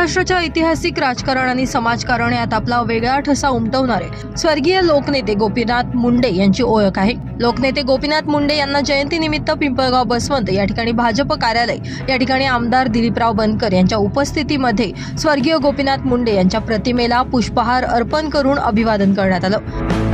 महाराष्ट्राच्या ऐतिहासिक राजकारण आणि समाजकारण यात आपला वेगळा ठसा उमटवणारे स्वर्गीय लोकनेते गोपीनाथ मुंडे यांची ओळख आहे. लोकनेते गोपीनाथ मुंडे यांना जयंतीनिमित्त पिंपळगाव बसवंत या ठिकाणी भाजप कार्यालय या ठिकाणी आमदार दिलीपराव बनकर यांच्या उपस्थितीमध्ये स्वर्गीय गोपीनाथ मुंडे यांच्या प्रतिमेला पुष्पहार अर्पण करून अभिवादन करण्यात आलं.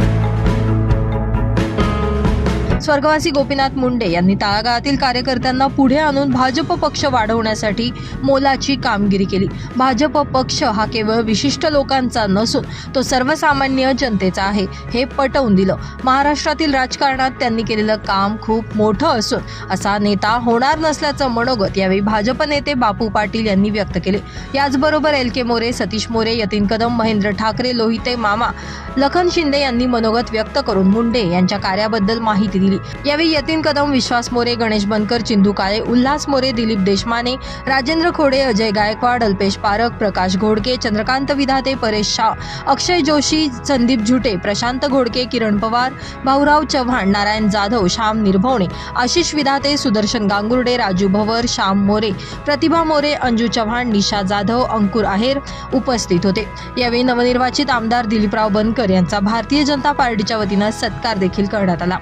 स्वर्गवासी गोपीनाथ मुंडे यांनी तळागाळातील कार्यकर्त्यांना पुढे आणून भाजप पक्ष वाढवण्यासाठी मोलाची कामगिरी केली. भाजप पक्ष हा केवळ विशिष्ट लोकांचा नसून तो सर्वसामान्य जनतेचा आहे हे पटवून दिलं. महाराष्ट्रातील राजकारणात त्यांनी केलेलं काम खूप मोठं असून असा नेता होणार नसल्याचं मनोगत यावेळी भाजप नेते बापू पाटील यांनी व्यक्त केले. याचबरोबर एल के मोरे सतीश मोरे यतीन कदम महेंद्र ठाकरे लोहिते मामा लखन शिंदे यांनी मनोगत व्यक्त करून मुंडे यांच्या कार्याबद्दल माहिती दिली. यावेळी यतीन कदम विश्वास मोरे गणेश बनकर चिंदू काळे उल्हास मोरे दिलीप देशमाने राजेंद्र खोडे अजय गायकवाड अल्पेश पारक प्रकाश घोडके चंद्रकांत विधाते परेश शाह अक्षय जोशी संदीप झुटे प्रशांत घोडके किरण पवार भाऊराव चव्हाण नारायण जाधव श्याम निर्भवणे आशिष विधाते सुदर्शन गांगुर्डे राजू भवर श्याम मोरे प्रतिभा मोरे अंजू चव्हाण निशा जाधव अंकुर आहेर उपस्थित होते. यावेळी नवनिर्वाचित आमदार दिलीपराव बनकर यांचा भारतीय जनता पार्टीच्या वतीनं सत्कार देखील करण्यात आला.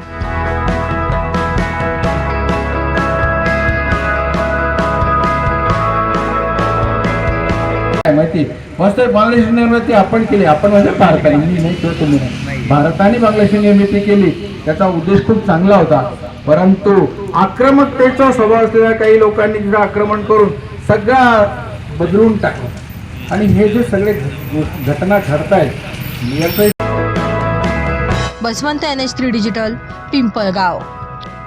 काय माहिती? मस्त बांगलादेश निर्मिती आपण केली. आपण म्हणजे भारताने. मी नाही किंवा तुम्ही नाही. भारताने बांगलादेश निर्मिती केली. त्याचा उद्देश खूप चांगला होता. परंतु आक्रमकतेचा स्वभाव असलेल्या काही लोकांनी तिथं आक्रमण करून सगळा बदलून टाकलं. आणि हे जे सगळे घटना घडतायत आहेत Baswant N H three digital Pimpalgaon.